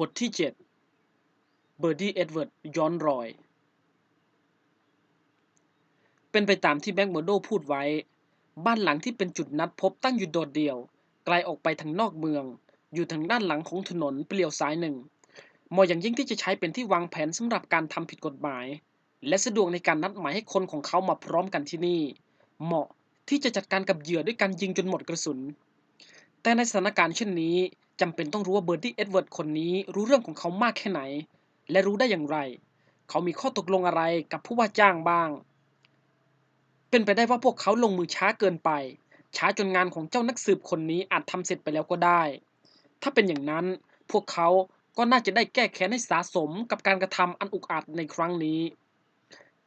บทที่ 7 เบอร์ดี้เอ็ดเวิร์ดย้อนรอย เป็นไปตามที่แบ็กเมอร์โดพูดไว้ บ้านหลังที่เป็นจุดนัดพบตั้งอยู่โดดเดี่ยว ไกลออกไปทางนอกเมือง อยู่ทางด้านหลังของถนนเปลี่ยวซ้ายหนึ่ง เหมาะอย่างยิ่งที่จะใช้เป็นที่วางแผนสำหรับการทำผิดกฎหมาย และสะดวกในการนัดหมายให้คนของเขามาพร้อมกันที่นี่ เหมาะที่จะจัดการกับเหยื่อด้วยการยิงจนหมดกระสุน แต่ในสถานการณ์เช่นนี้ จำเป็นต้องรู้ว่าเบอร์ดี้เอ็ดเวิร์ดคนนี้รู้เรื่องของเขามากแค่ไหน และรู้ได้อย่างไร เขามีข้อตกลงอะไรกับผู้ว่าจ้างบ้าง เป็นไปได้ว่าพวกเขาลงมือช้าเกินไป ช้าจนงานของเจ้านักสืบคนนี้อาจทำเสร็จไปแล้วก็ได้ ถ้าเป็นอย่างนั้นพวกเขาก็น่าจะได้แก้แค้นให้สะสมกับการกระทำอันอุกอาจในครั้งนี้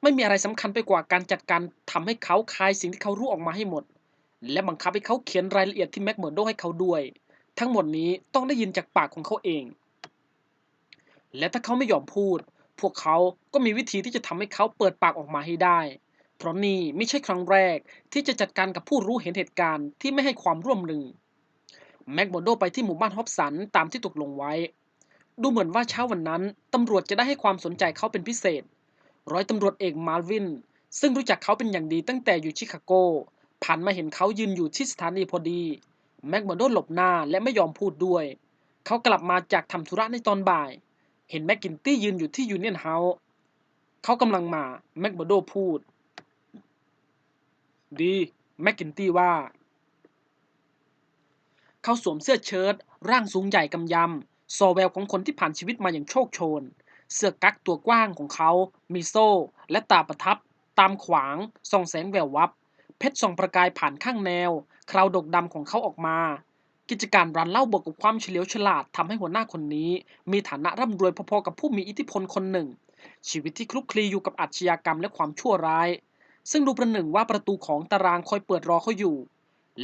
ไม่มีอะไรสำคัญไปกว่าการจัดการทำให้เขาคายสิ่งที่เขารู้ออกมาให้หมด และบังคับให้เขาเขียนรายละเอียดที่แม็กเมอร์โดให้เขาด้วย ทั้งหมดนี้ต้องได้ยินจากปากของเขาเอง และถ้าเขาไม่ยอมพูด พวกเขาก็มีวิธีที่จะทำให้เขาเปิดปากออกมาให้ได้ เพราะนี่ไม่ใช่ครั้งแรกที่จะจัดการกับผู้รู้เห็นเหตุการณ์ที่ไม่ให้ความร่วมมือ แม็กโมโดไปที่หมู่บ้านฮอบสันตามที่ตกลงไว้ ดูเหมือนว่าเช้าวันนั้นตำรวจจะได้ให้ความสนใจเขาเป็นพิเศษ ร้อยตำรวจเอกมาร์วิน ซึ่งรู้จักเขาเป็นอย่างดีตั้งแต่อยู่ชิคาโกผ่านมาเห็นเขายืนอยู่ที่สถานีพอดี แม็กโมโดหลบหน้าและไม่ยอมพูดด้วย เขากลับมาจากทำธุระในตอนบ่าย เห็นแมคกินตี้ยืนอยู่ที่ยูเนียนเฮาส์เขากำลังมาแม็กโมโดพูด ดีแมคกินตี้ว่า เขาสวมเสื้อเชิ้ตร่างสูงใหญ่กำยำซอแววของคนที่ผ่านชีวิตมาอย่างโชคโชน เสื้อกั๊กตัวกว้างของเขา มีโซ่ และตาประทับ ตามขวางส่องแสงแวววับ เพชรส่องประกายผ่านข้างแนว คราวดกดำของเขาออกมา กิจการร้านเหล้าบวกกับความเฉลียวฉลาดทำให้หัวหน้าคนนี้ มีฐานะร่ำรวยพอๆกับผู้มีอิทธิพลคนหนึ่ง ชีวิตที่คลุกคลีอยู่กับอาชญากรรมและความชั่วร้าย ซึ่งดูประหนึ่งว่าประตูของตารางคอยเปิดรอเขาอยู่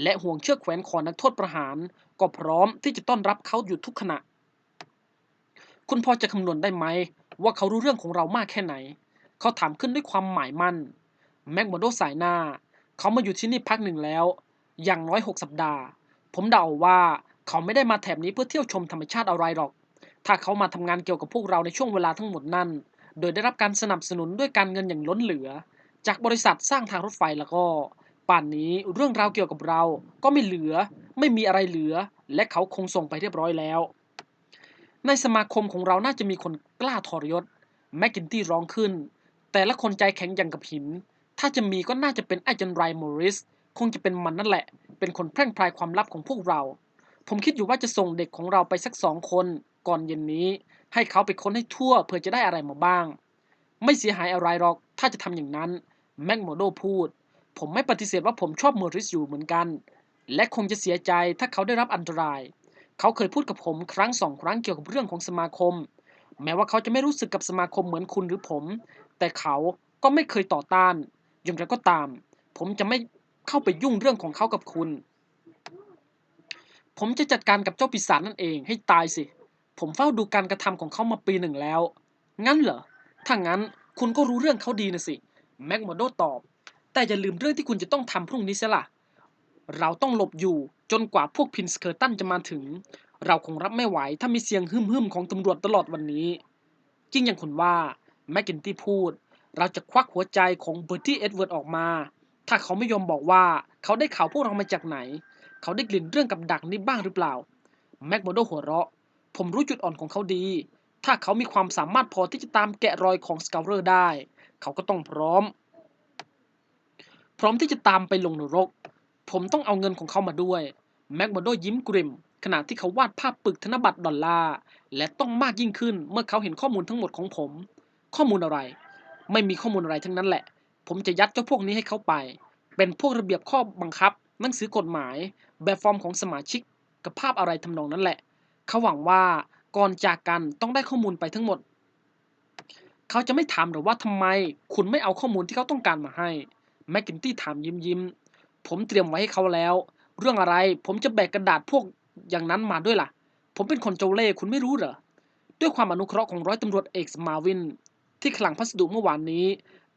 และห่วงเชือกแขวนคอนักโทษประหาร ก็พร้อมที่จะต้อนรับเขาอยู่ทุกขณะ คุณพอจะคำนวณได้ไหม ว่าเขารู้เรื่องของเรามากแค่ไหน เขาถามขึ้นด้วยความหมายมั่นแม็กโมโดสายหน้า เขามาอยู่ที่นี่พักหนึ่งแล้ว อย่างน้อยหกสัปดาห์ ผมเดาว่าเขาไม่ได้มาแถบนี้เพื่อเที่ยวชมธรรมชาติอะไรหรอก ถ้าเขามาทำงานเกี่ยวกับพวกเราในช่วงเวลาทั้งหมดนั้น โดยได้รับการสนับสนุนด้วยการเงินอย่างล้นเหลือ จากบริษัทสร้างทางรถไฟแล้วก็ ป่านนี้เรื่องราวเกี่ยวกับเราก็ไม่เหลือ ไม่มีอะไรเหลือ และเขาคงส่งไปเรียบร้อยแล้ว ในสมาคมของเราน่าจะมีคนกล้าทรยศแมคกินตี้ร้องขึ้น แต่ละคนใจแข็งอย่างกับหิน ถ้าจะมีก็น่าจะเป็นไอจันไรมอริส คงจะเป็นมันนั่นแหละ เป็นคนแพร่งพรายความลับของพวกเรา ผมคิดอยู่ว่าจะส่งเด็กของเราไปสักสองคนก่อนเย็นนี้ ให้เขาไปค้นให้ทั่วเพื่อจะได้อะไรมาบ้าง ไม่เสียหายอะไรหรอก ถ้าจะทำอย่างนั้นแม็กโมโดพูด ผมไม่ปฏิเสธว่าผมชอบมอริสอยู่เหมือนกัน และคงจะเสียใจถ้าเขาได้รับอันตราย เขาเคยพูดกับผมครั้งสองครั้งเกี่ยวกับเรื่องของสมาคม แม้ว่าเขาจะไม่รู้สึกกับสมาคมเหมือนคุณหรือผม แต่เขาก็ไม่เคยต่อต้าน อย่างไรก็ตาม ผมจะไม่เข้าไปยุ่งเรื่องของเขากับคุณ ผมจะจัดการกับเจ้าปีศาจนั่นเองให้ตายสิ ผมเฝ้าดูการกระทำของเขามาปีหนึ่งแล้ว งั้นเหรอ ถ้างั้นคุณก็รู้เรื่องเขาดีนะสิ แม็กโมโดตอบ แต่อย่าลืมเรื่องที่คุณจะต้องทำพรุ่งนี้เสียล่ะ เราต้องหลบอยู่จนกว่าพวกพินสเคอร์ตันจะมาถึง เราคงรับไม่ไหวถ้ามีเสียงฮึ่มๆของตำรวจตลอดวันนี้ จริงอย่างคุณว่าแมคกินตี้พูด เราจะควักหัวใจของเบอร์ตี้เอ็ดเวิร์ดออกมา ถ้าเขาไม่ยอมบอกว่าเขาได้ข่าวพวกเรามาจากไหน เขาได้กลิ่นเรื่องกับดักนี้บ้างหรือเปล่า แม็กโมโดหัวเราะ ผมรู้จุดอ่อนของเขาดี ถ้าเขามีความสามารถพอที่จะตามแกะรอยของสกาวเรอร์ได้ เขาก็ต้องพร้อม พร้อมที่จะตามไปลงนรก ผมต้องเอาเงินของเขามาด้วย แม็กโมโดยิ้มกริมขณะที่เขาวาดภาพปึกธนบัตรดอลลาร์และต้องมากยิ่งขึ้นเมื่อเขาเห็นข้อมูลทั้งหมดของผม ข้อมูลอะไร ไม่มีข้อมูลอะไรทั้งนั้นแหละ ผมจะยัดเจ้าพวกนี้ให้เขาไป เป็นพวกระเบียบข้อบังคับ หนังสือกฎหมาย แบบฟอร์มของสมาชิกกับภาพอะไรทำนองนั้นแหละ เขาหวังว่าก่อนจากกันต้องได้ข้อมูลไปทั้งหมด เขาจะไม่ถามหรือว่าทำไม คุณไม่เอาข้อมูลที่เขาต้องการมาให้แมคกินตี้ถามยิ้มยิ้มผมเตรียมไว้ให้เขาแล้ว เรื่องอะไรผมจะแบกกระดาษพวกอย่างนั้นมาด้วยล่ะ ผมเป็นคนโจเล่คุณไม่รู้เหรอ ด้วยความอนุเคราะห์ของร้อยตำรวจเอกสมาวิน ที่ขลังพัสดุเมื่อวานนี้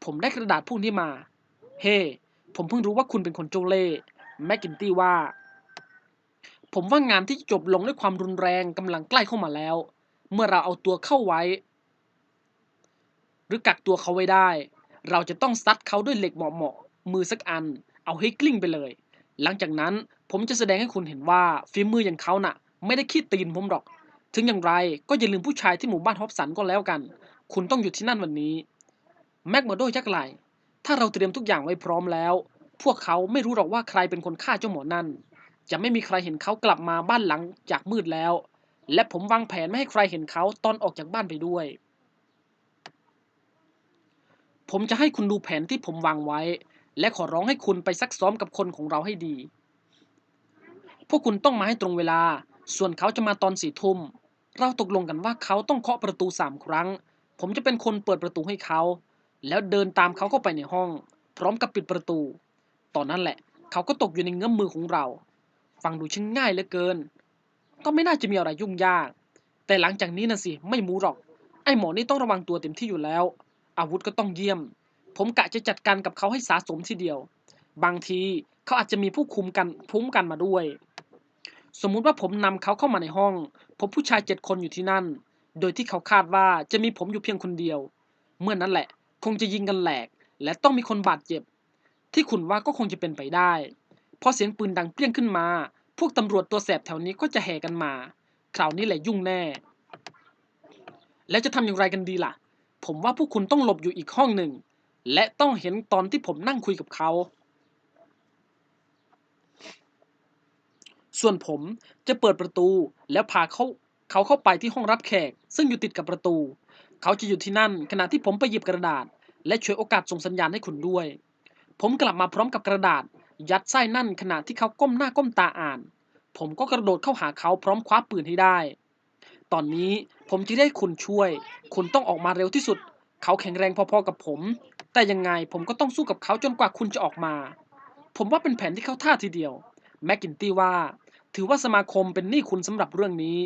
ผมได้กระดาษพวกนี้มา เฮ้ผมเพิ่งรู้ว่าคุณเป็นคนโจเล่แมคกินตี้ว่า ผมว่างานที่จะจบลงด้วยความรุนแรงกำลังใกล้เข้ามาแล้ว เมื่อเราเอาตัวเข้าไว้ หรือกักตัวเขาไว้ได้ เราจะต้องซัดเขาด้วยเหล็กเหมาะๆมือสักอัน เอาให้กลิ้งไปเลย หลังจากนั้นผมจะแสดงให้คุณเห็นว่าฝีมืออย่างเขาน่ะ ไม่ได้ขี้ตีนผมหรอก ถึงอย่างไรก็อย่าลืมผู้ชายที่หมู่บ้านฮอบสันก็แล้วกัน คุณต้องอยู่ที่นั่นวันนี้ แม็กมาโดยักไหลถ้าเราเตรียมทุกอย่างไว้พร้อมแล้ว พวกเขาไม่รู้หรอกว่าใครเป็นคนฆ่าเจ้าหมอนั่น จะไม่มีใครเห็นเขากลับมาบ้านหลังจากมืดแล้ว และผมวางแผนไม่ให้ใครเห็นเขาตอนออกจากบ้านไปด้วย ผมจะให้คุณดูแผนที่ผมวางไว้ และขอร้องให้คุณไปซักซ้อมกับคนของเราให้ดี พวกคุณต้องมาให้ตรงเวลา ส่วนเขาจะมาตอนสี่ทุ่ม เราตกลงกันว่าเขาต้องเคาะประตูสามครั้ง ผมจะเป็นคนเปิดประตูให้เขา แล้วเดินตามเขาเข้าไปในห้อง พร้อมกับปิดประตู ตอนนั้นแหละ เขาก็ตกอยู่ในเงื้อมมือของเรา ฟังดูช่างง่ายเหลือเกิน ก็ไม่น่าจะมีอะไรยุ่งยาก แต่หลังจากนี้นะสิ ไม่มูหรอก ไอ้หมอนี่ต้องระวังตัวเต็มที่อยู่แล้ว อาวุธก็ต้องเยี่ยม ผมกะจะจัดการกับเขาให้สาสมทีเดียว บางทีเขาอาจจะมีผู้คุมกันพุ่มกันมาด้วย สมมุติว่าผมนำเขาเข้ามาในห้อง พบผู้ชายเจ็ดคนอยู่ที่นั่น โดยที่เขาคาดว่าจะมีผมอยู่เพียงคนเดียว เมื่อนั้นแหละ คงจะยิงกันแหลก และต้องมีคนบาดเจ็บ ที่คุณว่าก็คงจะเป็นไปได้พอเสียงปืนดังเปรี้ยงขึ้นมา พวกตำรวจตัวแสบแถวนี้ก็จะแห่กันมา คราวนี้แหละยุ่งแน่ แล้วจะทำอย่างไรกันดีล่ะ ผมว่าพวกคุณต้องหลบอยู่อีกห้องหนึ่ง และต้องเห็นตอนที่ผมนั่งคุยกับเขา ส่วนผมจะเปิดประตูแล้วพาเขา เขาเข้าไปที่ห้องรับแขก ซึ่งอยู่ติดกับประตู เขาจะอยู่ที่นั่นขณะที่ผมไปหยิบกระดาษ และช่วยโอกาสส่งสัญญาณให้คุณด้วย ผมกลับมาพร้อมกับกระดาษ ยัดไส้นั่นขณะที่เขาก้มหน้าก้มตาอ่าน ผมก็กระโดดเข้าหาเขาพร้อมคว้าปืนให้ได้ ตอนนี้ผมจะได้คุณช่วย คุณต้องออกมาเร็วที่สุด เขาแข็งแรงพอๆกับผม แต่ยังไงผมก็ต้องสู้กับเขาจนกว่าคุณจะออกมา ผมว่าเป็นแผนที่เข้าท่าทีเดียว แมคกินตี้ว่า ถือว่าสมาคมเป็นหนี้คุณสำหรับเรื่องนี้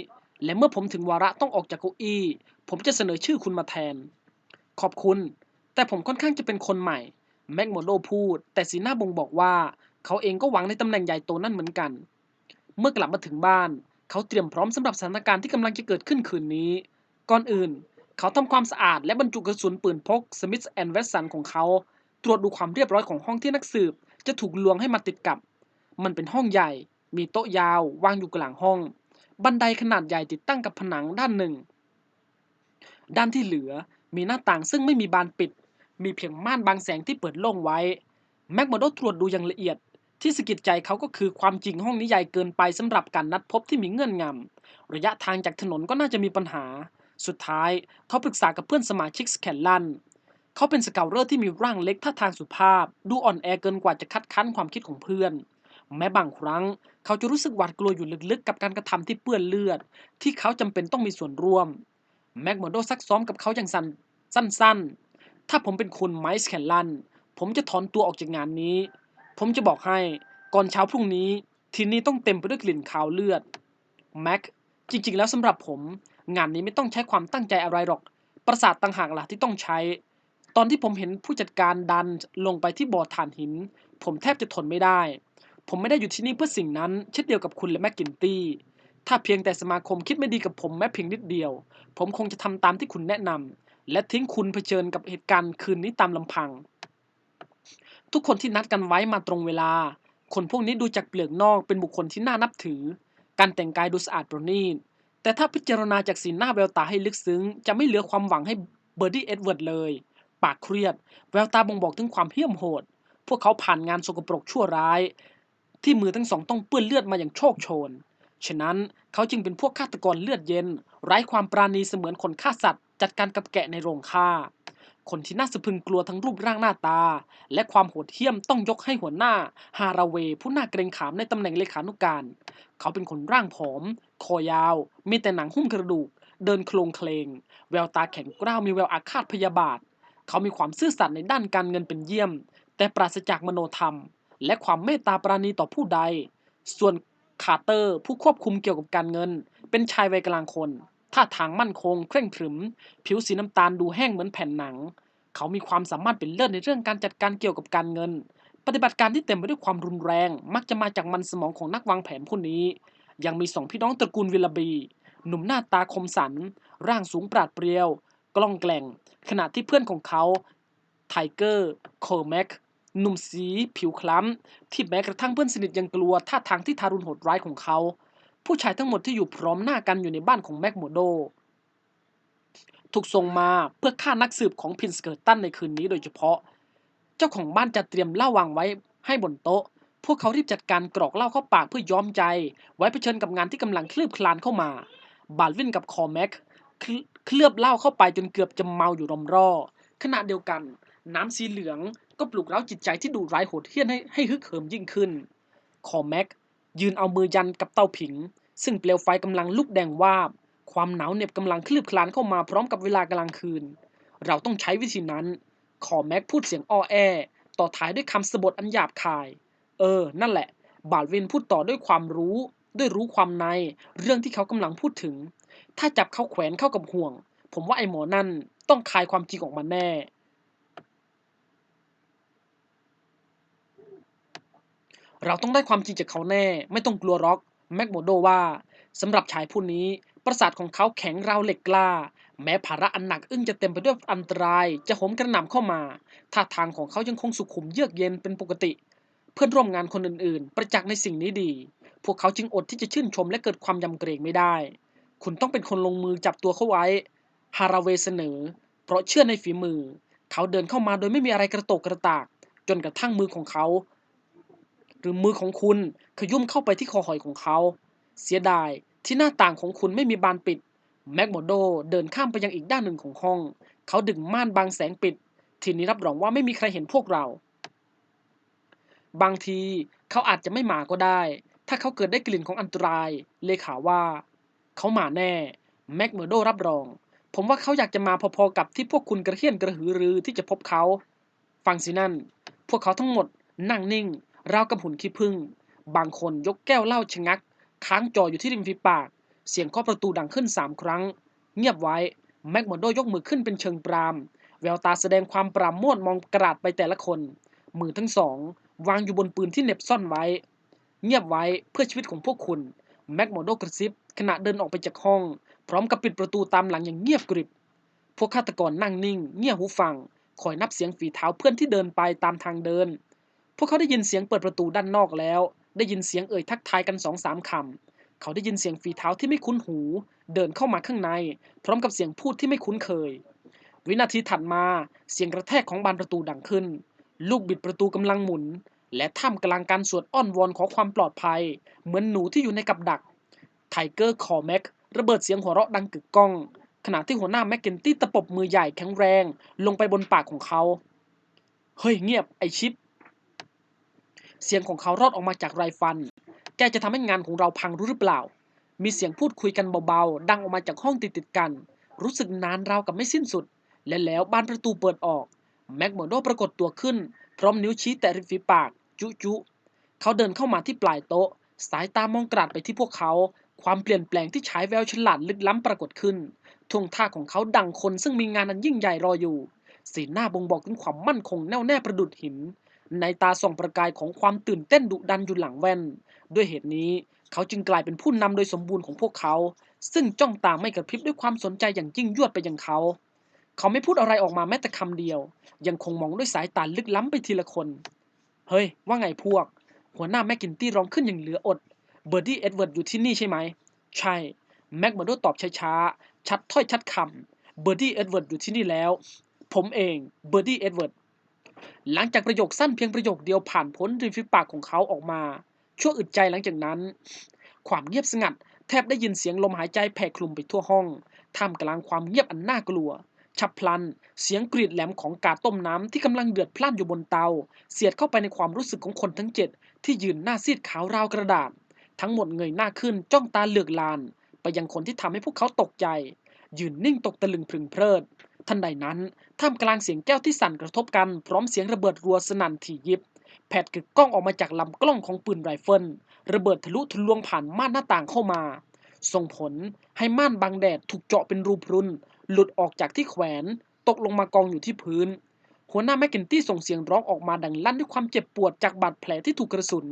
และเมื่อผมถึงวาระต้องออกจากเก้าอี้ ผมจะเสนอชื่อคุณมาแทน ขอบคุณ แต่ผมค่อนข้างจะเป็นคนใหม่ แม็กโมโลพูด แต่สีหน้าบ่งบอกว่า เขาเองก็หวังในตำแหน่งใหญ่โตนั่นเหมือนกัน เมื่อกลับมาถึงบ้าน เขาเตรียมพร้อมสำหรับสถานการณ์ที่กำลังจะเกิดขึ้นคืนนี้ ก่อนอื่น เขาทำความสะอาดและบรรจุกระสุนปืนพก Smith Wesson ของเขา ตรวจดูความเรียบร้อยของห้องที่นักสืบ จะถูกลวงให้มาติดกับ มันเป็นห้องใหญ่ มีโต๊ะยาววางอยู่กลางห้อง บันไดขนาดใหญ่ติดตั้งกับผนังด้านหนึ่ง ด้านที่เหลือมีหน้าต่างซึ่งไม่มีบานปิด มีเพียงม่านบางแสงที่เปิดโล่งไว้ แม็กมาโดตรวจดูอย่างละเอียด ที่สะกิดใจเขาก็คือความจริงห้องนี้ใหญ่เกินไปสำหรับการนัดพบที่มีเงื่อนงำ ระยะทางจากถนนก็น่าจะมีปัญหา สุดท้ายเขาปรึกษากับเพื่อนสมาชิกสแคนลันเขาเป็นสเกลเลอร์ที่มีร่างเล็กท่าทางสุภาพ ดูอ่อนแอเกินกว่าจะคัดค้านความคิดของเพื่อน แม้บางครั้ง เขาจะรู้สึกหวาดกลัวอยู่ลึกๆ กับการกระทำที่เปื้อนเลือด ที่เขาจำเป็นต้องมีส่วนร่วม แม็กโมโดซักซ้อมกับเขาอย่างสั้นสั้นๆ ถ้าผมเป็นคุณไมส์แคนลัน ผมจะถอนตัวออกจากงานนี้ ผมจะบอกให้ก่อนเช้าพรุ่งนี้ ที่นี่ต้องเต็มไปด้วยกลิ่นคาวเลือดแม็กจริงๆ แล้วสำหรับผม งานนี้ไม่ต้องใช้ความตั้งใจอะไรหรอก ประสาทต่างหากล่ะที่ต้องใช้ ตอนที่ผมเห็นผู้จัดการดันลงไปที่บ่อถ่านหิน ผมแทบจะทนไม่ได้ ผมไม่ได้อยู่ที่นี่เพื่อสิ่งนั้น เช่นเดียวกับคุณและแม็กกินตี้ถ้าเพียงแต่สมาคมคิดไม่ดีกับผมแม้เพียงนิดเดียว ผมคงจะทำตามที่คุณแนะนำและทิ้งคุณเผชิญกับเหตุการณ์คืนนี้ตามลำพัง ทุกคนที่นัดกันไว้มาตรงเวลา คนพวกนี้ดูจากเปลือกนอกเป็นบุคคลที่น่านับถือ การแต่งกายดูสะอาดประณีตแต่ถ้าพิจารณาจากสีหน้าแววตาให้ลึกซึ้ง จะไม่เหลือความหวังให้เบอร์ดี้เอ็ดเวิร์ดเลย ปากเครียด แววตาบ่งบอกถึงความเหี้ยมโหด พวกเขาผ่านงานสกปรกชั่วร้าย ที่มือทั้งสองต้องเปื้อนเลือดมาอย่างโชคโชน ฉะนั้นเขาจึงเป็นพวกฆาตกรเลือดเย็น ไร้ความปราณีเสมือนคนฆ่าสัตว์ จัดการกับแกะในโรงฆ่า คนที่น่าสะพรึงกลัวทั้งรูปร่างหน้าตา และความโหดเหี้ยมต้องยกให้หัวหน้า ฮาราเวยผู้น่าเกรงขามในตำแหน่งเลขานุการ เขาเป็นคนร่างผอม คอยาว มีแต่หนังหุ้มกระดูก เดินโคลงเคลง แววตาแข็งกร้าวมีแววอาฆาตพยาบาท เขามีความซื่อสัตย์ในด้านการเงินเป็นเยี่ยม แต่ปราศจากมโนธรรม และความเมตตาปราณีต่อผู้ใด ส่วนคาร์เตอร์ผู้ควบคุมเกี่ยวกับการเงิน เป็นชายวัยกลางคนท่าทางมั่นคง เคร่งขรึม ผิวสีน้ำตาลดูแห้งเหมือนแผ่นหนัง เขามีความสามารถเป็นเลิศในเรื่องการจัดการเกี่ยวกับการเงิน ปฏิบัติการที่เต็มไปด้วยความรุนแรง มักจะมาจากมันสมองของนักวางแผนผู้นี้ ยังมีสองพี่น้องตระกูลวิลลาบี หนุ่มหน้าตาคมสัน ร่างสูงปราดเปรียว กล้องแกล่ง ขณะที่เพื่อนของเขาไทเกอร์โคแม็ก หนุ่มสีผิวคล้ำ ที่แม้กระทั่งเพื่อนสนิทยังกลัวท่าทางที่ทารุณโหดร้ายของเขา ผู้ชายทั้งหมดที่อยู่พร้อมหน้ากันอยู่ในบ้านของแม็กโมโด ถูกส่งมาเพื่อฆ่านักสืบของพินสเกิร์ตันในคืนนี้โดยเฉพาะ เจ้าของบ้านจะเตรียมเหล้าวางไว้ให้บนโต๊ะ พวกเขารีบจัดการกรอกเหล้าเข้าปากเพื่อย้อมใจ ไว้เผชิญกับงานที่กำลังคลืบคลานเข้ามา บาลวินกับคอแม็กเคลือบเหล้าเข้าไปจนเกือบจะเมาอยู่รอมรอขณะเดียวกัน น้ำสีเหลืองก็ปลุกเร้าจิตใจที่ดุร้ายโหดเหี้ยมให้ให้ฮึกเหิมยิ่งขึ้น คอแม็กยืนเอามือยันกับเตาผิง ซึ่งเปลวไฟกำลังลุกแดงวาบ ความหนาวเหน็บกำลังคลืบคลานเข้ามาพร้อมกับเวลากลางคืน เราต้องใช้วิธีนั้น คอแม็กพูดเสียงอ้อแอ ต่อท้ายด้วยคำสบทอันหยาบคาย เออ นั่นแหละ บาลวินพูดต่อด้วยความรู้ ด้วยรู้ความใน เรื่องที่เขากำลังพูดถึง ถ้าจับเขาแขวนเข้ากับห่วง ผมว่าไอ้หมอนั่นต้องคายความจริงออกมาแน่ เราต้องได้ความจริงจากเขาแน่ ไม่ต้องกลัวร็อก แม็กโมโดว่าสำหรับชายผู้นี้ ประสาทของเขาแข็งราวเหล็กกล้า แม้ภาระอันหนักอึ้งจะเต็มไปด้วยอันตราย จะโหมกระหน่ำเข้ามาท่าทางของเขายังคงสุขุมเยือกเย็นเป็นปกติ เพื่อนร่วมงานคนอื่นๆ ประจักษ์ในสิ่งนี้ดี พวกเขาจึงอดที่จะชื่นชมและเกิดความยำเกรงไม่ได้ คุณต้องเป็นคนลงมือจับตัวเขาไว้ฮาราเวเสนอ เพราะเชื่อในฝีมือ เขาเดินเข้ามาโดยไม่มีอะไรกระโตกกระตาก จนกระทั่งมือของเขา หรือมือของคุณขยุ่มเข้าไปที่คอหอยของเขา เสียดายที่หน้าต่างของคุณไม่มีบานปิด แม็กโมโดเดินข้ามไปยังอีกด้านหนึ่งของห้อง เขาดึงม่านบังแสงปิด ทีนี้รับรองว่าไม่มีใครเห็นพวกเรา บางทีเขาอาจจะไม่มาก็ได้ ถ้าเขาเกิดได้กลิ่นของอันตราย เลขาว่า เขามาแน่ แม็กเมอร์โดรับรอง ผมว่าเขาอยากจะมาพอๆกับที่พวกคุณกระเฮี้ยนกระหือรือที่จะพบเขา ฟังสินั่น พวกเขาทั้งหมดนั่งนิ่ง ราวกับหุ่นขี้ผึ้งบางคนยกแก้วเหล้าชะงัก ค้างจออยู่ที่ริมฝีปาก เสียงเคาะประตูดังขึ้นสามครั้ง เงียบไว้ แม็กโมโดยกมือขึ้นเป็นเชิงปราม แววตาแสดงความปราโมทมองกระดาษไปแต่ละคน มือทั้งสอง วางอยู่บนปืนที่เน็บซ่อนไว้ เงียบไว้เพื่อชีวิตของพวกคุณ แม็กโมโดกระซิบ ขณะเดินออกไปจากห้อง พร้อมกับปิดประตูตามหลังอย่างเงียบกริบ พวกฆาตกรนั่งนิ่ง เงียบหูฟัง คอยนับเสียงฝีเท้าเพื่อนที่เดินไปตามทางเดิน พวกเขาได้ยินเสียงเปิดประตูด้านนอกแล้ว ได้ยินเสียงเอ่ยทักทายกันสองสามคำ เขาได้ยินเสียงฝีเท้าที่ไม่คุ้นหู เดินเข้ามาข้างใน พร้อมกับเสียงพูดที่ไม่คุ้นเคย วินาทีถัดมาเสียงกระแทกของบานประตูดังขึ้น ลูกบิดประตูกำลังหมุน และท่ามกลางการสวดอ้อนวอนขอความปลอดภัย เหมือนหนูที่อยู่ในกับดักไทเกอร์คอแม็กระเบิดเสียงหัวเราะดังกึกก้อง ขณะที่หัวหน้าแม็กเกนตี้ตะปบมือใหญ่แข็งแรง ลงไปบนปากของเขา เฮ้ยเงียบไอชิป เสียงของเขารอดออกมาจากไรฟัน แกจะทำให้งานของเราพังรู้หรือเปล่า มีเสียงพูดคุยกันเบาๆ ดังออกมาจากห้องติดๆกัน รู้สึกนานราวกับไม่สิ้นสุด และแล้วบานประตูเปิดออก แม็กโมโดปรากฏตัวขึ้น พร้อมนิ้วชี้แตะริมฝีปาก จุจุเขาเดินเข้ามาที่ปลายโต๊ะ สายตามองกราดไปที่พวกเขา ความเปลี่ยนแปลงที่ฉายแววฉลาดลึกล้ำปรากฏขึ้นท่วงท่าของเขาดังคนซึ่งมีงานอันยิ่งใหญ่รออยู่ สีหน้าบ่งบอกถึงความมั่นคงแน่วแน่ประดุดหิน ในตาส่องประกายของความตื่นเต้นดุดันอยู่หลังแว่น ด้วยเหตุนี้เขาจึงกลายเป็นผู้นำโดยสมบูรณ์ของพวกเขา ซึ่งจ้องตาไม่กระพริบด้วยความสนใจอย่างยิ่งยวดไปยังเขา เขาไม่พูดอะไรออกมาแม้แต่คำเดียว ยังคงมองด้วยสายตาลึกล้ำไปทีละคน เฮ้ย ว่าไงพวก หัวหน้าแมคกินตี้ร้องขึ้นอย่างเหลืออด เบอร์ดี้เอ็ดเวิร์ดอยู่ที่นี่ใช่ไหม ใช่ แม็กมาโดตอบช้าๆ ชัดถ้อยชัดคำเบอร์ดี้เอ็ดเวิร์ดอยู่ที่นี่แล้ว ผมเอง เบอร์ดี้เอ็ดเวิร์ด หลังจากประโยคสั้นเพียงประโยคเดียวผ่านพ้นริมฝีปากของเขาออกมา ชั่วอึดใจหลังจากนั้น ความเงียบสงัด แทบได้ยินเสียงลมหายใจแผ่คลุมไปทั่วห้อง ท่ามกลางความเงียบอันน่ากลัว ฉับพลัน เสียงกรีดแหลมของกาต้มน้ำที่กำลังเดือดพล่านอยู่บนเตา เสียดเข้าไปในความรู้สึกของคนทั้งเจ็ดที่ยืนหน้าซีดขาวราวกระดาษ ทั้งหมดเงยหน้าขึ้นจ้องตาเหลือกลาน ไปยังคนที่ทำให้พวกเขาตกใจ ยืนนิ่งตกตะลึงพึงเพริด ทันใดนั้นท่ามกลางเสียงแก้วที่สั่นกระทบกัน พร้อมเสียงระเบิดรัวสนั่นถี่ยิบ แผดกึกก้องออกมาจากลำกล้องของปืนไรเฟิล ระเบิดทะลุทะลวงผ่านม่านหน้าต่างเข้ามา ส่งผลให้ม่านบังแดดถูกเจาะเป็นรูพรุน หลุดออกจากที่แขวน ตกลงมากองอยู่ที่พื้น หัวหน้าแมคเคนตี้ส่งเสียงร้องออกมาดังลั่นด้วยความเจ็บปวดจากบาดแผลที่ถูกกระสุน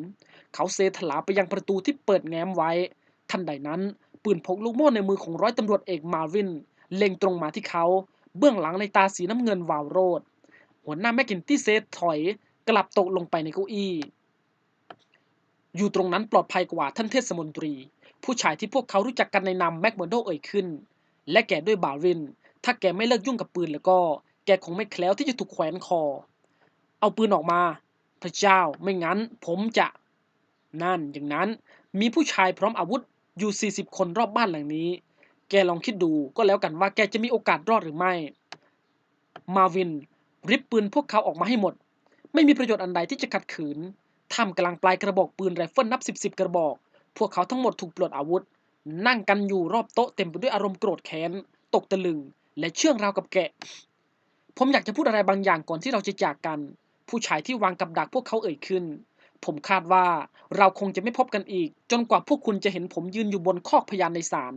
เขาเซถลาไปยังประตูที่เปิดแง้มไว้ ทันใดนั้นปปืนพกลูกโม่ในมือของร้อยตำรวจเอกมาวิน เล็งตรงมาที่เขา เบื้องหลังในตาสีน้ำเงินวาวโรด หัวหน้าแมคกินตี้เซตถอยกลับตกลงไปในเก้าอี้ อยู่ตรงนั้นปลอดภัยกว่าท่านเทศมนตรี ผู้ชายที่พวกเขารู้จักกันในนามแม็กเมอร์โดเอ่ยขึ้น และแกด้วยบาริน ถ้าแกไม่เลิกยุ่งกับปืนแล้วก็ แกคงไม่แคล้วที่จะถูกแขวนคอ เอาปืนออกมา พระเจ้าไม่งั้น ผมจะ นั่นอย่างนั้นมีผู้ชายพร้อมอาวุธอยู่ 40 คนรอบบ้านหลังนี้ แกลองคิดดูก็แล้วกันว่าแกจะมีโอกาสรอดหรือไม่ มาวินริบปืนพวกเขาออกมาให้หมด ไม่มีประโยชน์อันใดที่จะขัดขืนท่ามกลางปลายกระบอกปืนไรเฟิลนับสิบสิบกระบอก พวกเขาทั้งหมดถูกปลดอาวุธ นั่งกันอยู่รอบโต๊ะเต็มไปด้วยอารมณ์โกรธแค้น ตกตะลึง และเชื่องราวกับแกะ ผมอยากจะพูดอะไรบางอย่างก่อนที่เราจะจากกัน ผู้ชายที่วางกับดักพวกเขาเอ่ยขึ้น ผมคาดว่าเราคงจะไม่พบกันอีก จนกว่าพวกคุณจะเห็นผมยืนอยู่บนคอกพยานในศาล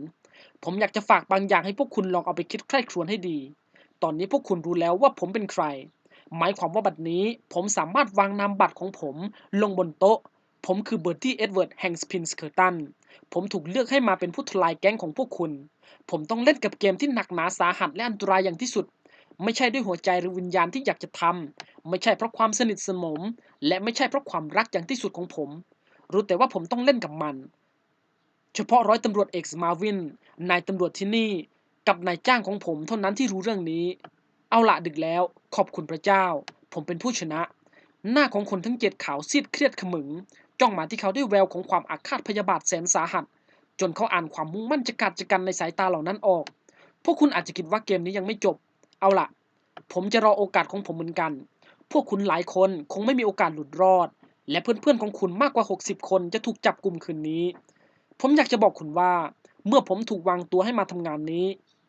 ผมอยากจะฝากบางอย่างให้พวกคุณลองเอาไปคิดใคร่ครวญให้ดี ตอนนี้พวกคุณรู้แล้วว่าผมเป็นใคร หมายความว่าบัดนี้ผมสามารถวางนามบัตรของผมลงบนโต๊ะ ผมคือเบอร์ตี้เอ็ดเวิร์ดแห่งสปินสเคอร์ตัน ผมถูกเลือกให้มาเป็นผู้ทลายแก๊งของพวกคุณ ผมต้องเล่นกับเกมที่หนักหนาสาหัสและอันตรายอย่างที่สุด ไม่ใช่ด้วยหัวใจหรือวิญญาณที่อยากจะทำไม่ใช่เพราะความสนิทสนม และไม่ใช่เพราะความรักอย่างที่สุดของผม รู้แต่ว่าผมต้องเล่นกับมัน เฉพาะร้อยตำรวจเอกสมาวิน นายตำรวจที่นี่กับนายจ้างของผมเท่านั้นที่รู้เรื่องนี้ เอาละดึกแล้ว ขอบคุณพระเจ้า ผมเป็นผู้ชนะ หน้าของคนทั้งเจ็ดขาวซีดเครียดขมึง จ้องมาที่เขาด้วยแววของความอาฆาตพยาบาทแสนสาหัส จนเขาอ่านความมุ่งมั่นจะกัดจะกันในสายตาเหล่านั้นออก พวกคุณอาจจะคิดว่าเกมนี้ยังไม่จบ เอาละผมจะรอโอกาสของผมเหมือนกัน พวกคุณหลายคนคงไม่มีโอกาสหลุดรอด และเพื่อนๆของคุณมากกว่า 60 คนจะถูกจับกลุ่มคืนนี้ ผมอยากจะบอกคุณว่า เมื่อผมถูกวางตัวให้มาทำงานนี้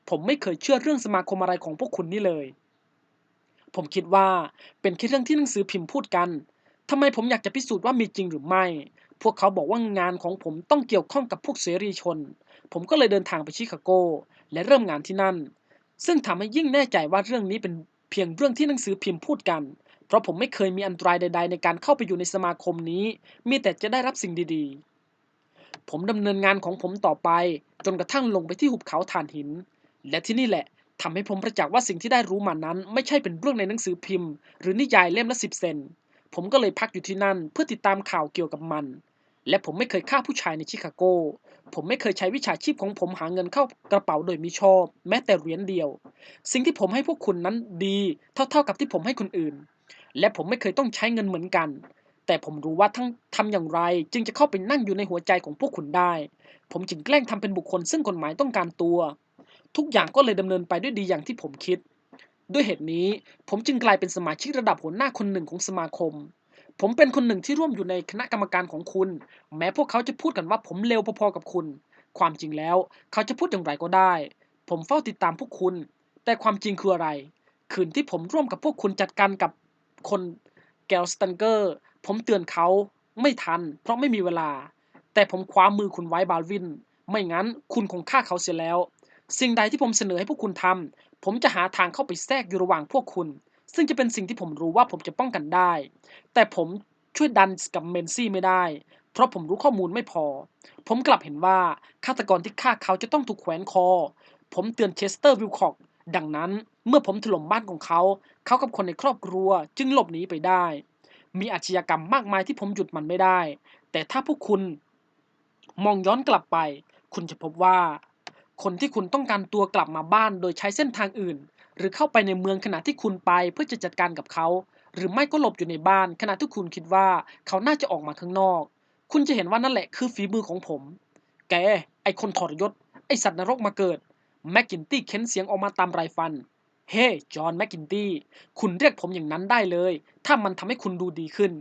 ผมไม่เคยเชื่อเรื่องสมาคมอะไรของพวกคุณนี่เลย ผมคิดว่าเป็นแค่เรื่องที่หนังสือพิมพ์พูดกันทำไมผมอยากจะพิสูจน์ว่ามีจริงหรือไม่ พวกเขาบอกว่างานของผมต้องเกี่ยวข้องกับพวกเสรีชน ผมก็เลยเดินทางไปชิคาโก และเริ่มงานที่นั่น ซึ่งทำให้ยิ่งแน่ใจว่าเรื่องนี้เป็นเพียงเรื่องที่หนังสือพิมพ์พูดกัน เพราะผมไม่เคยมีอันตรายใด ๆ ในการเข้าไปอยู่ในสมาคมนี้ มีแต่จะได้รับสิ่งดี ๆ ผมดำเนินงานของผมต่อไป จนกระทั่งลงไปที่หุบเขาถ่านหิน และที่นี่แหละทำให้ผมประจักษ์ว่าสิ่งที่ได้รู้มานั้น ไม่ใช่เป็นเรื่องในหนังสือพิมพ์ หรือนิยายเล่มละสิบเซนผมก็เลยพักอยู่ที่นั่นเพื่อติดตามข่าวเกี่ยวกับมัน และผมไม่เคยฆ่าผู้ชายในชิคาโก ผมไม่เคยใช้วิชาชีพของผมหาเงินเข้ากระเป๋าโดยมิชอบ แม้แต่เหรียญเดียว สิ่งที่ผมให้พวกคุณนั้นดี เท่าๆกับที่ผมให้คนอื่น และผมไม่เคยต้องใช้เงินเหมือนกัน แต่ผมรู้ว่าทั้งทำอย่างไร จึงจะเข้าไปนั่งอยู่ในหัวใจของพวกคุณได้ ผมจึงแกล้งทำเป็นบุคคลซึ่งกฎหมายต้องการตัว ทุกอย่างก็เลยดำเนินไปด้วยดีอย่างที่ผมคิด ด้วยเหตุนี้ผมจึงกลายเป็นสมาชิกระดับหัวหน้าคนหนึ่งของสมาคม ผมเป็นคนหนึ่งที่ร่วมอยู่ในคณะกรรมการของคุณ แม้พวกเขาจะพูดกันว่าผมเลวพอๆกับคุณ ความจริงแล้ว เขาจะพูดอย่างไรก็ได้ ผมเฝ้าติดตามพวกคุณ แต่ความจริงคืออะไร คืนที่ผมร่วมกับพวกคุณจัดการกับคนแกลสตันเกอร์ ผมเตือนเขาไม่ทัน เพราะไม่มีเวลา แต่ผมคว้ามือคุณไว้บาลวิน ไม่งั้นคุณคงฆ่าเขาเสียแล้ว สิ่งใดที่ผมเสนอให้พวกคุณทำผมจะหาทางเข้าไปแทรกอยู่ระหว่างพวกคุณ ซึ่งจะเป็นสิ่งที่ผมรู้ว่าผมจะป้องกันได้ แต่ผมช่วยดันกับเมนซี่ไม่ได้ เพราะผมรู้ข้อมูลไม่พอ ผมกลับเห็นว่าฆาตกรที่ฆ่าเขาจะต้องถูกแขวนคอ ผมเตือนเชสเตอร์วิลคอกดังนั้นเมื่อผมถล่มบ้านของเขา เขากับคนในครอบครัวจึงหลบหนีไปได้ มีอาชญากรรมมากมายที่ผมหยุดมันไม่ได้ แต่ถ้าพวกคุณมองย้อนกลับไป คุณจะพบว่า คนที่คุณต้องการตัวกลับมาบ้านโดยใช้เส้นทางอื่น หรือเข้าไปในเมืองขณะที่คุณไปเพื่อจะจัดการกับเขา หรือไม่ก็หลบอยู่ในบ้านขณะที่คุณคิดว่าเขาน่าจะออกมาข้างนอก คุณจะเห็นว่านั่นแหละคือฝีมือของผม แก ไอคนทรยศ ไอสัตว์นรกมาเกิด แมคกินตี้เค้นเสียงออกมาตามไรฟัน เฮ้ จอห์น แมคกินตี้ คุณเรียกผมอย่างนั้นได้เลย ถ้ามันทำให้คุณดูดีขึ้น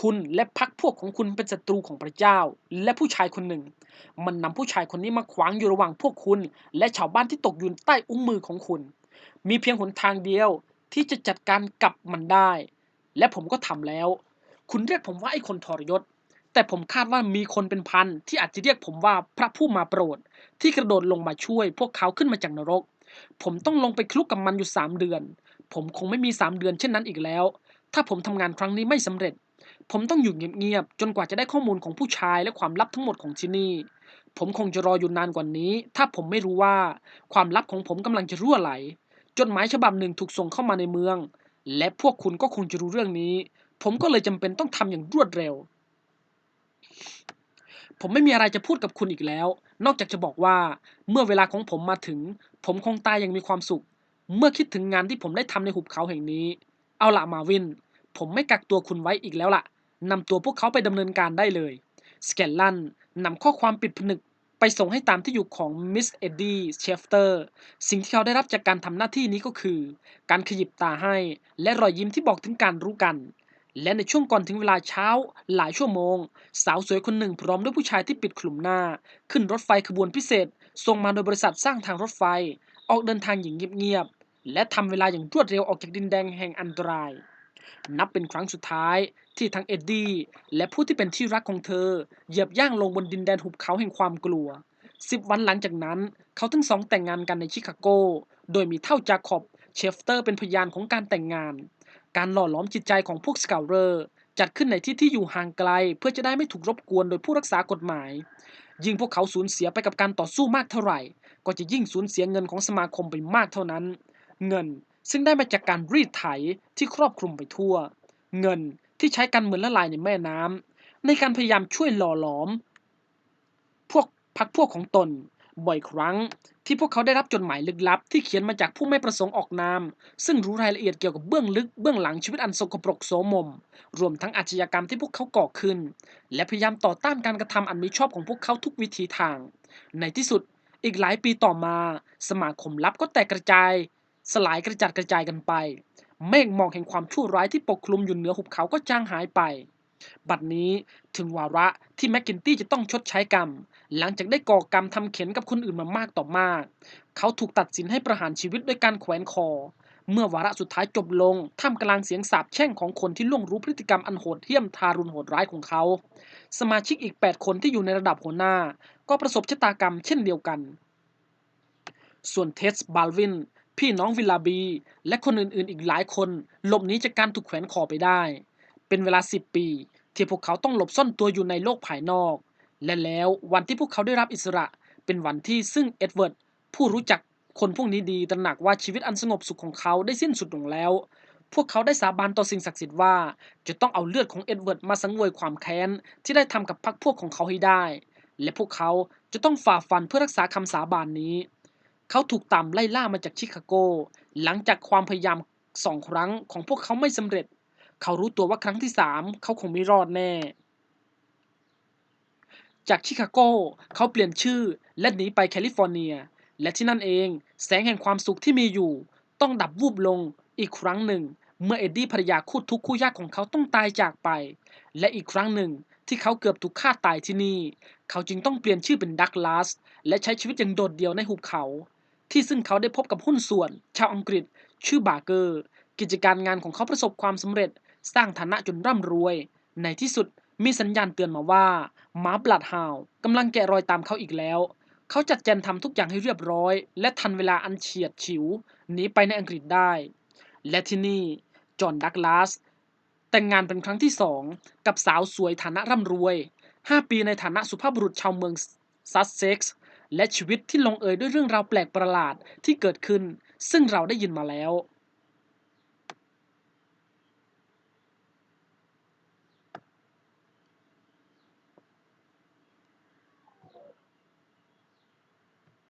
คุณและพรรคพวกของคุณเป็นศัตรูของพระเจ้า และผู้ชายคนหนึ่ง มันนำผู้ชายคนนี้มาขวางอยู่ระหว่างพวกคุณ และชาวบ้านที่ตกอยู่ใต้อุ้งมือของคุณ มีเพียงหนทางเดียวที่จะจัดการกับมันได้ และผมก็ทำแล้ว คุณเรียกผมว่าไอ้คนทรยศแต่ผมคาดว่ามีคนเป็นพันที่อาจจะเรียกผมว่าพระผู้มาโปรด ที่กระโดดลงมาช่วยพวกเขาขึ้นมาจากนรก ผมต้องลงไปคลุกกับมันอยู่สามเดือน ผมคงไม่มีสามเดือนเช่นนั้นอีกแล้ว ถ้าผมทำงานครั้งนี้ไม่สำเร็จ ผมต้องอยู่เงียบๆจนกว่าจะได้ข้อมูลของผู้ชายและความลับทั้งหมดของที่นี่ ผมคงจะรออยู่นานกว่านี้ ถ้าผมไม่รู้ว่าความลับของผมกำลังจะรั่วไหล จดหมายฉบับหนึ่งถูกส่งเข้ามาในเมือง และพวกคุณก็คงจะรู้เรื่องนี้ ผมก็เลยจำเป็นต้องทำอย่างรวดเร็ว ผมไม่มีอะไรจะพูดกับคุณอีกแล้ว นอกจากจะบอกว่าเมื่อเวลาของผมมาถึง ผมคงตายอย่างมีความสุข เมื่อคิดถึงงานที่ผมได้ทำในหุบเขาแห่งนี้ เอาละมาวิน ผมไม่กักตัวคุณไว้อีกแล้วล่ะนำตัวพวกเขาไปดำเนินการได้เลย สแกนลันนำข้อความปิดผนึกไปส่งให้ตามที่อยู่ของมิสเอ็ดดี้เชฟเตอร์ สิ่งที่เขาได้รับจากการทำหน้าที่นี้ก็คือ การขยิบตาให้ และรอยยิ้มที่บอกถึงการรู้กัน และในช่วงก่อนถึงเวลาเช้าหลายชั่วโมง สาวสวยคนหนึ่งพร้อมด้วยผู้ชายที่ปิดคลุมหน้า ขึ้นรถไฟขบวนพิเศษส่งมาโดยบริษัทสร้างทางรถไฟ ออกเดินทางอย่างเงียบๆและทำเวลาอย่างรวดเร็วออกจากดินแดงแห่งอันตราย นับเป็นครั้งสุดท้ายที่ทั้งเอ็ดดี้และผู้ที่เป็นที่รักของเธอ เหยียบย่างลงบนดินแดนหุบเขาแห่งความกลัวสิบวันหลังจากนั้นเขาทั้งสองแต่งงานกันในชิคาโก โดยมีเท่าจาคอบเชฟเตอร์เป็นพยานของการแต่งงาน การหล่อหลอมจิตใจของพวกสเกลเลอร์จัดขึ้นในที่ที่อยู่ห่างไกล เพื่อจะได้ไม่ถูกรบกวนโดยผู้รักษากฎหมาย ยิ่งพวกเขาสูญเสียไปกับการต่อสู้มากเท่าไหร่ ก็จะยิ่งสูญเสียเงินของสมาคมไปมากเท่านั้น เงินซึ่งได้มาจากการรีดไถที่ครอบคลุมไปทั่ว เงินที่ใช้กันเหมือนละลายในแม่น้ำในการพยายามช่วยหล่อหลอม พวกพักพวกของตน บ่อยครั้ง ที่พวกเขาได้รับจดหมายลึกลับ ที่เขียนมาจากผู้ไม่ประสงค์ออกนาม ซึ่งรู้รายละเอียดเกี่ยวกับเบื้องลึกเบื้องหลังชีวิตอันสกปรกโสมม รวมทั้งอาชญากรรมที่พวกเขาก่อขึ้น และพยายามต่อต้านการกระทำอันมิชอบของพวกเขาทุกวิธีทาง ในที่สุดอีกหลายปีต่อมา สมาคมลับก็แตกกระจาย สลายกระจัดกระจายกันไป เมฆหมอกแห่งความชั่วร้ายที่ปกคลุมอยู่เหนือหุบเขาก็จางหายไป บัดนี้ถึงวาระที่แมคกินตี้จะต้องชดใช้กรรม หลังจากได้ก่อกรรมทำเข็นกับคนอื่นมามากต่อมาก เขาถูกตัดสินให้ประหารชีวิตด้วยการแขวนคอ เมื่อวาระสุดท้ายจบลง ท่ามกลางเสียงสาปแช่งของคนที่ล่วงรู้พฤติกรรมอันโหดเหี้ยมทารุณโหดร้ายของเขา สมาชิกอีก 8 คนที่อยู่ในระดับหัวหน้า ก็ประสบชะตากรรมเช่นเดียวกัน ส่วนเทสบาลวิน พี่น้องวิลลาบี และคนอื่นๆ อีกหลายคนหลบหนีจากการถูกแขวนคอไปได้ เป็นเวลา 10 ปีที่พวกเขาต้องหลบซ่อนตัวอยู่ในโลกภายนอก และแล้ววันที่พวกเขาได้รับอิสระเป็นวันที่ซึ่งเอ็ดเวิร์ดผู้รู้จักคนพวกนี้ดีตระหนักว่าชีวิตอันสงบสุขของเขาได้สิ้นสุดลงแล้ว พวกเขาได้สาบานต่อสิ่งศักดิ์สิทธิ์ว่า จะต้องเอาเลือดของเอ็ดเวิร์ดมาสังเวยความแค้นที่ได้ทำกับพรรคพวกของเขาให้ได้ และพวกเขาจะต้องฝ่าฟันเพื่อรักษาคำสาบานนี้ เขาถูกตามไล่ล่ามาจากชิคาโก หลังจากความพยายามสองครั้งของพวกเขาไม่สำเร็จ เขารู้ตัวว่าครั้งที่สามเขาคงไม่รอดแน่ จากชิคาโกเขาเปลี่ยนชื่อและหนีไปแคลิฟอร์เนีย และที่นั่นเองแสงแห่งความสุขที่มีอยู่ ต้องดับวูบลงอีกครั้งหนึ่ง เมื่อเอ็ดดี้ภรรยาคู่ทุกข์คู่ยากของเขาต้องตายจากไป และอีกครั้งหนึ่งที่เขาเกือบถูกฆ่าตายที่นี่ เขาจึงต้องเปลี่ยนชื่อเป็นดักลาสและใช้ชีวิตอย่างโดดเดี่ยวในหุบเขา ที่ซึ่งเขาได้พบกับหุ้นส่วน ชาวอังกฤษ ชื่อบาเกอร์ กิจการงานของเขาประสบความสำเร็จ สร้างฐานะจนร่ำรวย ในที่สุด มีสัญญาณเตือนมาว่าหมาบลัดฮาวกำลังแกะรอยตามเขาอีกแล้ว เขาจัดแจงทำทุกอย่างให้เรียบร้อย และทันเวลาอันเฉียดฉิวหนีไปในอังกฤษได้ และที่นี่ จอห์นดักลาส แต่งงานเป็นครั้งที่สองกับสาวสวยฐานะร่ำรวย 5 ปีในฐานะสุภาพบุรุษชาวเมืองซัสเซ็กซ์และชีวิตที่ลงเอยด้วยเรื่องราวแปลกประหลาดที่เกิดขึ้น ซึ่งเราได้ยินมาแล้ว